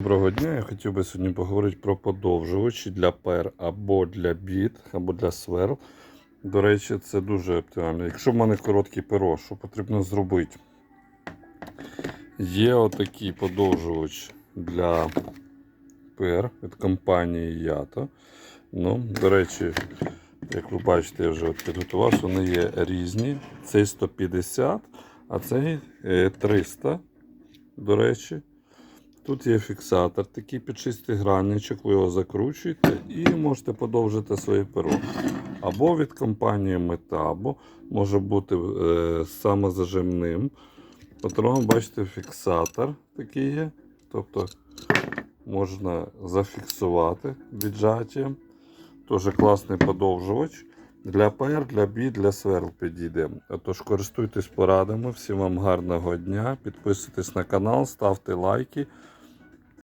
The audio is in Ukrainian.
Доброго дня. Я хотів би сьогодні поговорити про подовжувачі для пер або для біт, або для сверл. До речі, це дуже оптимально. Якщо в мене коротке перо, що потрібно зробити? Є отакий подовжувач для пер від компанії Ято. Ну, до речі, як ви бачите, я вже от підготувався, вони є різні. Цей 150, а цей е, 300, до речі. Тут є фіксатор, такий під шестигранничок, ви його закручуєте і можете подовжити своє перо. Або від компанії Metabo, може бути е, самозажимним. Патрон, бачите, фіксатор такий є. Тобто можна зафіксувати віджаттям. Дуже класний подовжувач. Для пер, для бі, для сверл підійде. Отож, користуйтесь порадами. Всім вам гарного дня. Підписуйтесь на канал, ставте лайки.